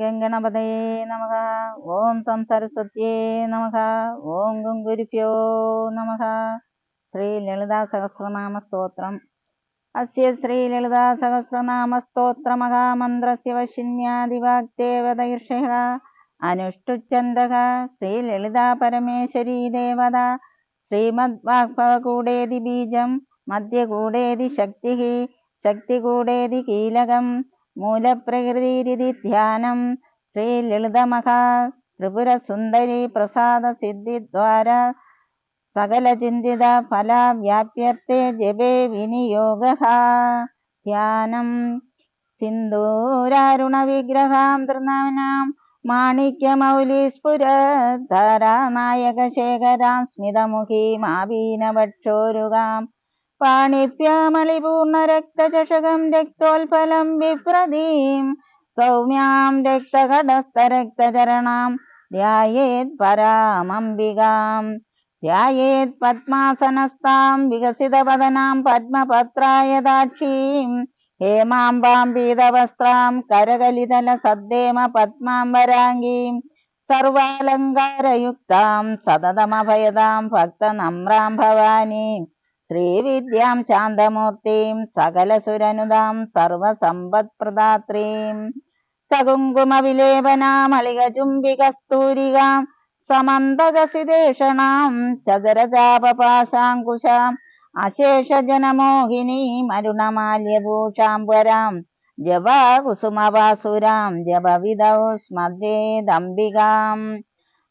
ഗംഗണപതയേ നമ. ഓം സം സരസ്വത്യേ നമ. ഓം ഗുരുഭ്യോ നമ. ശ്രീ ലളിതാ സഹസ്രനാമ സ്തോത്രം. അസ്യ ശ്രീ ലളിതാ സഹസ്രനാമ സ്തോത്ര മഹാമന്ത്രസ്യ വശിന്യാദിവാഗ്ദേവതൈർഷ അനുഷ്ഠുച്ഛന്ദ ശ്രീ ലളിതാ പരമേശ്വരീ ദേവത ശ്രീമദ്വാഗ്ഭവകൂടേതി ബീജം മധ്യകൂടേതി ശക്തി ശക്തികൂടേതി കീലകം മൂലപ്രകൃതിരിതി ധ്യാനം ശ്രീലളിതമഹാ ത്രിപുരസുന്ദരി പ്രസാദസിദ്ധിദ്വാര സകലചിന്തിത വ്യാപ്യത്തെ ജപേ വിനിയോഗ ധ്യാനം. സിന്ദൂരാരുണവിഗ്രഹാം തൃണാം മാണിക്യമൗലിസ്ഫുരധാരാനായകശേഖരാം സ്മിതമുഖീമാവീനവക്ഷോരുകാം പാണിഭ്യാമളിപൂർണരക്തചഷകം രക്തോൽഫലം വിപ്രദീം. സൗമ്യാം രക്തകടസ്ഥരക്തചരണാം. ധ്യായേത് പരാമംബികാം. ധ്യായേത് പത്മാസനസ്ഥാം വികസിതവദനാം പത്മപത്രായതാക്ഷീം ഹേമാംബാം പീതവസ്ത്രാം കരകലിതല സദ്ദേമ പത്മാംബരാംഗീം സർവാലങ്കാരയുക്താം സതതമഭയതാം ഭക്തനമ്രാം ഭവാനീം. ശ്രീവിദ്യാം ശാന്തമൂർത്തിം സകലസുരനുതാം സർവസമ്പത്പ്രദാത്രീം. സകുങ്കുമവിലേപനാമളികചുംബികസ്തൂരികാം സമന്തകസിതേഷണാം ചതരചാപപാശാങ്കുശാം അശേഷജനമോഹിനീം അരുണമാല്യഭൂഷാംബരാം ജപാകുസുമവാസുരാം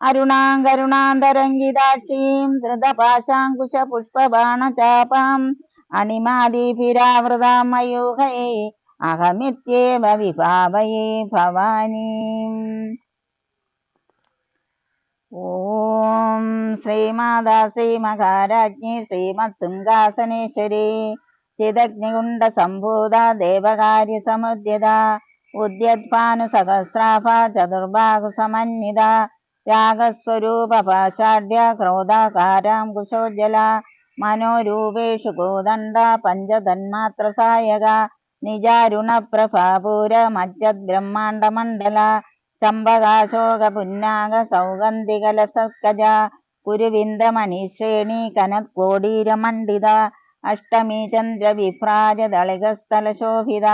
అరుణాంగరుణాంతరంగిదాక్షీం ధృతపాశాంకుశ పుష్పబాణచాపాం అనిమాదీభిరావృతాం మయూహై అహమిత్యేవ విభావయే భవానీ ఓం శ్రీమాదా శ్రీమహారాజ్ఞి శ్రీమత్సింహాసనేశ్వరి చిదగ్నిగుండ సంభూత దేవకార్య సముద్యత ఉద్యద్భాను సహస్రాభ చతుర్భాగు సమన్విత രാഗസ്വരൂപപാഷാഢ്യ ക്രോധാകാരാം കുശോജ്വല മനോരൂപേഷു കോദണ്ഡ പഞ്ചതന്മാത്രസായക നിജാരുണപ്രഭാപൂര മജ്ജദ്ബ്രഹ്മാണ്ഡമണ്ഡല ചമ്പകാശോക പുന്നാഗ സൗഗന്ധികലസത്കജ കുരുവിന്ദമണിശ്രേണി കനത്കോടീരമണ്ഡിത അഷ്ടമീ ചന്ദ്രവിഭ്രാജ ദളികസ്ഥലശോഭിത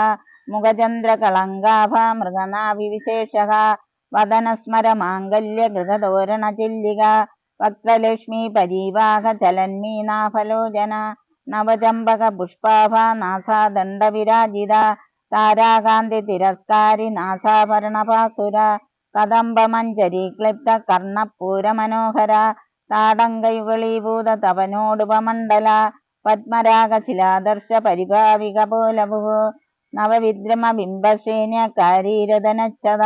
മുഖചന്ദ്രകളങ്കാഭ മൃഗനാഭിവിശേഷ വദനസ്മര മാംഗല്യ ഗൃഹതോരണചില്ലിക വക്രലക്ഷ്മി പരീവാഹ ചലന്മീനാഫലോചന നവചമ്പക പുഷ്പാഭ നാസാദണ്ഡവിരാജിത താരാകാന്തി തിരസ്കാരി നാസാഭരണപാസുര കദംബമഞ്ജരി ക്ലിപ്ത കർണപൂര മനോഹര താടങ്കയുഗളീഭൂത തപനോടുപമണ്ഡല പത്മരാഗശിലാദർശ പരിഭാവിക പോലഭു നവവിദ്രമ ബിംബശ്രേണ്യ കാരീരതനച്ചത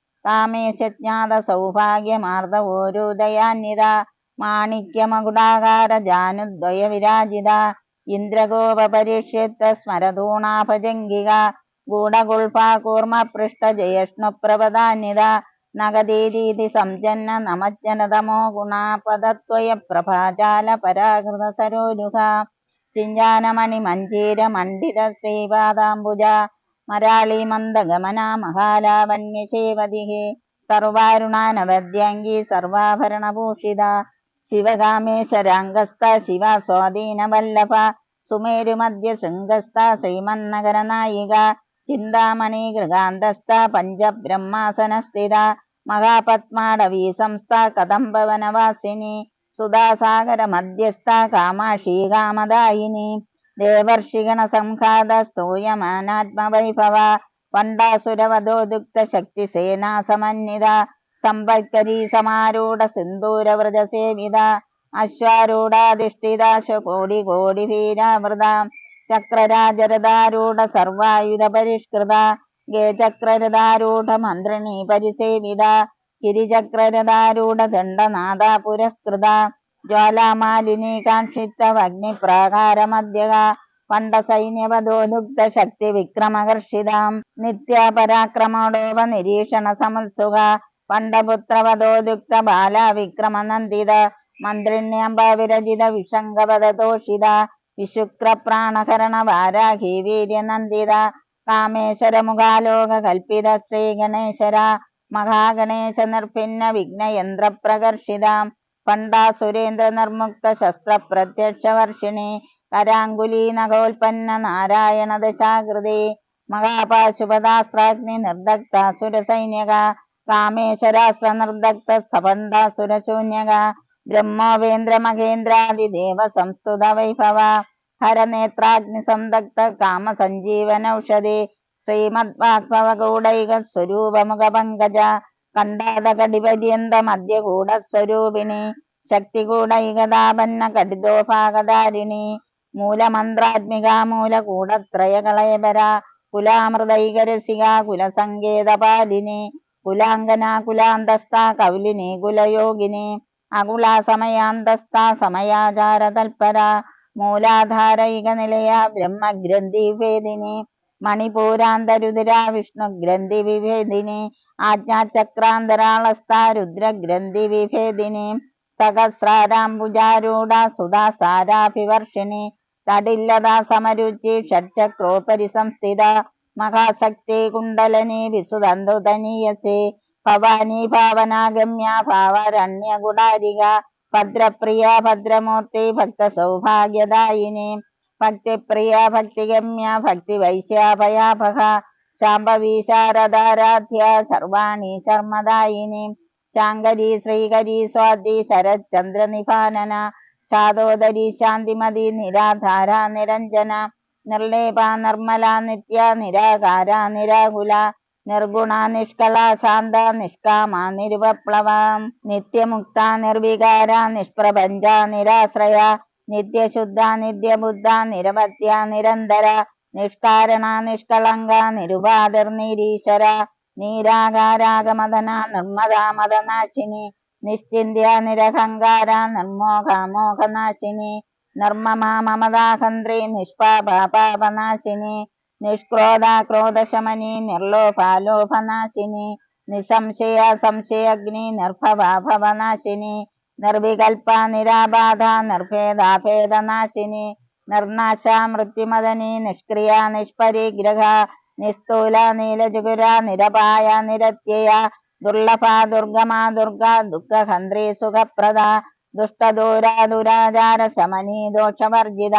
സ്തനഭാരതിളന്മധ്യ സൗഭാഗ്യമാർദ്ദ ഓരോദയാന്വിത കാമേശജ്ഞാത മാണിക്യമകുടാകാര ജാനുദ്വയ വിരാജിത ഇന്ദ്രഗോപരിഷ്യത്ത സ്മരതൂണാഭജംഗിക ഗൂഢകുൽപാകൂർമ്മപൃഷ്ട ജയഷ്ണുപ്രപദാന്വിത നഗദീതി സംജന്ന നമജ്ജനതമോ ഗുണാപദത്വയ പ്രഭാജാല പരാകൃത സരോരുഹ ചിഞ്ചാനമണി മഞ്ജീര മണ്ഡിത ശ്രീപാദാംബുജ മരാളി മന്ദഗമന മഹാലാവണ്യശേവതി സർവാരുണാനവദ്യാംഗി സർവാഭരണഭൂഷിത ശിവകാമേശ്വരാംഗസ്ഥ ശിവ സ്വാധീനവല്ലഭ സുമേരുമധ്യ ശൃംഗസ്ഥ ശ്രീമന്നഗരനായിക ചിന്താമണി ഗൃഹാന്തസ്ഥ പഞ്ചബ്രഹ്മാസനസ്ഥിത മഹാപത്മാടവീ സംസ്ഥ കദംബവനവാസിനി സുധാസാഗര മധ്യസ്ഥ കാമാക്ഷി കാമദായിനി ദേവർഷിഗണ സംഘാത സ്തൂയമാനാത്മവൈഭവ പണ്ടാസുരവധോദുക്ത ശക്തി സേനാ സമന്വിത സമ്പത്കരീ സമാരൂഢ സിന്ദൂരവ്രജ സേവിത അശ്വാരൂഢാധിഷ്ഠിതാശ കോടി കോടി വീരാമൃത ചക്രരാജരതാരൂഢ സർവായുധ പരിഷ്കൃത ഗേചക്രരതാരൂഢ മന്ത്രിണി പരിസേവിത ഗിരിചക്രരതാരൂഢ ദണ്ഡനാഥ പുരസ്കൃത ജ്വാലാമാലിനി കാക്ഷിത്തവഗ്നിപ്രാകാരമധ്യക പണ്ട സൈന്യവധോദുഗ്ധ ശക്തി വിക്രമകർഷിതാം നിത്യാപരാക്രമോടോപ നിരീക്ഷണ സമുത്സുക പണ്ടപുത്രവധോദുക്ത ബാല വിക്രമനന്ദിത മന്ത്രിണ്യംബ വിരചിത വിഷംഗപദതോഷിത വിശുക്ര പ്രാണകരണ വാരാഹി വീര്യനന്ദിത കാമേശ്വരമുഖാലോക കൽപ്പിത ശ്രീഗണേശ്വര മഹാഗണേശ നിർഭിന്ന വിഘ്നയന്ത്ര പ്രകർഷിത പണ്ടാ സുരേന്ദ്ര നിർമുക്ത ശസ്ത്ര പ്രത്യക്ഷ വർഷിണി കരാങ്കുലി നഖോൽപ്പന്ന നാരായണ ദശാകൃതി മഹാപാശുപദാസ്ത്രാഗ്നി നിർദഗ്ധ സുരസൈന്യക കാമേശ്വരാസ്ത്ര നിർദഗ്ധ സപണ്ടാസുരശൂന്യക ബ്രഹ്മോവേന്ദ്ര മഹേന്ദ്രാദിദേവ സംസ്തുത വൈഭവ ഹരനേത്രാഗ്നി സംദഗ്ധ കാമസഞ്ജീവനൌഷധി ശ്രീമദ്വാഗ്ഭവകൂടൈക സ്വരൂപമുഖ പങ്കജ കണ്ടാതകടിപര്യന്ത മധ്യകൂടസ്വരൂപിണി ശക്തികൂടൈകതാപന്ന കടിതോഭാഗധാരിണി മൂലമന്ത്രാത്മിക മൂലകൂടത്രയകളയപര കുലാമൃതൈകരസിക കുലസങ്കേതപാലിനി കുലാംഗന കുലാന്തസ്ഥ കൗലിനി കുലയോഗിനി അകുല സമയാന്തസ്ഥ സമയാചാര തൽപര മൂലാധാരൈക വിഷ്ണു ഗ്രന്ഥി മണിപൂരാന്തരുതിര വിഭേദിനി ആജ്ഞാചക്രാന്തരാളസ്ഥ രുദ്രഗ്രന്ഥി വിഭേദിനി സഹസ്രാരാംബുജാരൂഢ സുധാസാരാഭിവർഷിണി തടില്ലതാ സമരുചി ഷഡ്ചക്രോപരി സംസ്ഥിത മഹാശക്തി കുണ്ടലനി വിസുതന്തുതനീയസി ഭവാനി ഭാവനാഗമ്യ ഭാവരണ്യഗുണാരിക ഭദ്രപ്രിയ ഭദ്രമൂർത്തി ഭക്ത സൗഭാഗ്യദായിനി ഭക്തിപ്രിയ ഭക്തിഗമ്യ ഭക്തി വൈശ്യാഭയാഭക ശാംഭവി ശാരദാരാധ്യ സർവാണി ശർമ്മദായിനി ശാങ്കരി ശ്രീകരി സ്വാതി ശരത്ചന്ദ്ര നിഭാനന ശാതോദരി ശാന്തിമതി നിരാധാര നിരഞ്ജന നിർലേപ നിർമ്മല നിത്യ നിരാകാര നിരാകുല നിർഗുണ നിഷ്കള ശാന്ത നിഷ്കാമ നിരുപപ്ലവ നിത്യമുക്ത നിർവികാര നിഷ്പ്രപഞ്ച നിരാശ്രയ నిత్య శుద్ధ నిత్య బుద్ధ నిరవత్య నిరంతర నిష్కారణ నిష్కళంగ నిరుబాధర్నిరీశర నీరాగారాగమదన నిర్మద మదనాశిని నిశ్చింద్య నిరహంగార నిర్మోహ మోహనాశిని నర్మమా మమదాహంద్రి నిష్పాప పాపనాశిని నిష్క్రోధ క్రోధశమని నిర్లోపాలోపనాశిని నిసంశయ సంశయగ్ని నర్భవ భవనాశిని നിർവികൽപ നിരാബാധ നിർഭേദാഭേദനാശിനി നിർനാശ മൃത്യുമദനി നിഷ്ക്രിയ നിഷ്പരിഗ്രഹ നിസ്തൂല നീലജുഗുര നിരപായ നിരത്യയ ദുർലഭ ദുർഗമാ ദുർഗ ദുഃഖഹന്ത്രി സുഖപ്രദ ദുഷ്ടദൂര ദുരാചാര ശമനി ദോഷവർജിത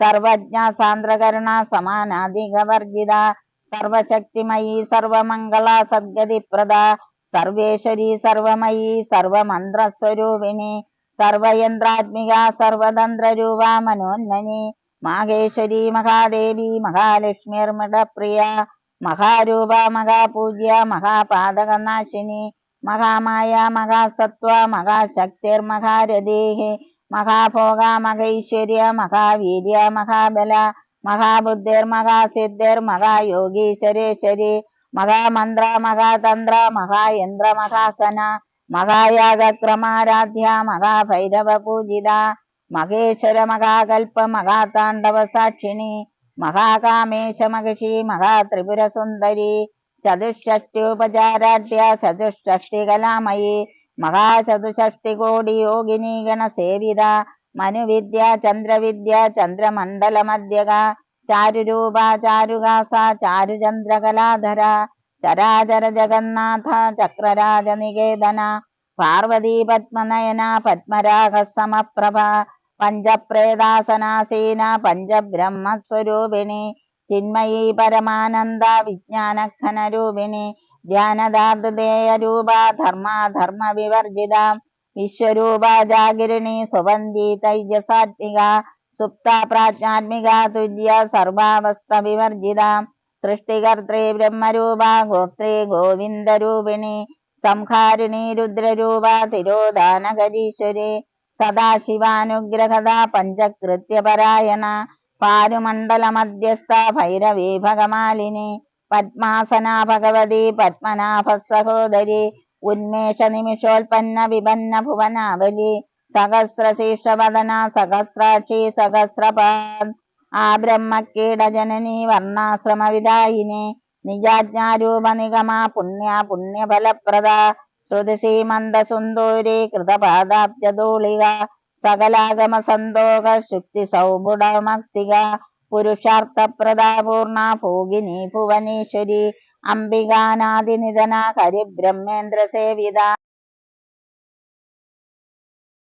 സർവജ്ഞ സാന്ദ്രകരുണ സമാനാധികവർജിത സർവശക്തിമയി സർവമംഗള സദ്ഗതിപ്രദ സർവേശ്വരി സർവമയി സർവമന്ത്രസ്വരൂപിണി സർവയന്ത്രാത്മിക സർവതന്ത്രരൂപ മനോന്മനി മാഹേശ്വരി മഹാദേവി മഹാലക്ഷ്മിർമിടപ്രിയ മഹാരൂപ മഹാപൂജ്യ മഹാപാതകനാശിനി മഹാമായ മഹാസത്വ മഹാശക്തിർമഹാരഥീ മഹാഭോഗ മഹൈശ്വര്യ മഹാവീര്യ മഹാബല మగా మంద్ర మగా తంద్ర మగా ఇంద్ర మగాసన మగా యాగక్రమారాధ్య మగా భైరవ పూజిత మగేశ్వర మగా కల్ప సాక్షిణి మహాకామేశ మహిషి మహాత్రిపుర సుందరి చతుషష్ఠ్యుపచారాధ్య చతుషష్ఠి కళామయి మహాచతుషష్ఠి కోడి యోగిని గణ సేవిద మను విద్య చంద్ర విద్య చంద్రమండల మధ్యగా ചാരുരൂപ ചാരുകാസ ചാരുചന്ദ്രകലാധര ചരാചര ജഗന്നാഥ ചക്രരാജ നികേതന പാർവതി പത്മനയന പത്മരാഗ സമപ്രഭ പഞ്ചപ്രേതാസനാസീന പഞ്ചബ്രഹ്മസ്വരൂപിണി ചിന്മയീ പരമാനന്ദ വിജ്ഞാനഘനരൂപിണി ധ്യാനദാർദ്ദേയ രൂപ ധർമാധർമ്മ വിവർജിത വിശ്വരൂപ ജാഗിരിണി സുവന്തി തൈജസാത്മിക സുപ്ത പ്രാജ്ഞാത്മിക തുല്യ സർവാവസ്ഥ വിവർജിത സൃഷ്ടികർത്തേ ബ്രഹ്മരൂപ ഗോത്രീ ഗോവിന്ദരൂപിണി സംഹാരിണി രുദ്രരൂപ തിരോധാനകരീശ്വരി സദാശിവാനുഗ്രഹത പഞ്ചകൃത്യപരായണ പാരുമണ്ഡലമധ്യസ്ഥ ഭൈരവീ ഭഗമാലിനി പത്മാസന ഭഗവതി പത്മനാഭ സഹോദരി ഉന്മേഷ നിമിഷോൽപ്പന്ന വിപന്ന ഭുവനാവലി സഹസ്രശീർഷവദന സഹസ്രാക്ഷി സഹസ്രപാദ്. ആ ബ്രഹ്മക്കീടജനനി വർണാശ്രമ വിദായിനി നിജാജ്ഞാരൂപ നിഗമ പുണ്യ പുണ്യഫലപ്രദ. ശ്രുതിസീമന്തസുന്ദൂരി കൃതപാദാബ്ജധൂളിക. സകലാഗമ സന്തോഷ ശുക്തി സൗഭുടമക്തിക പുരുഷാർത്ഥപ്രദാ പൂർണ ഭോഗിനി ഭുവനീശ്വരി. അംബികാനാദിനിധന ഹരിബ്രഹ്മേന്ദ്ര സേവിത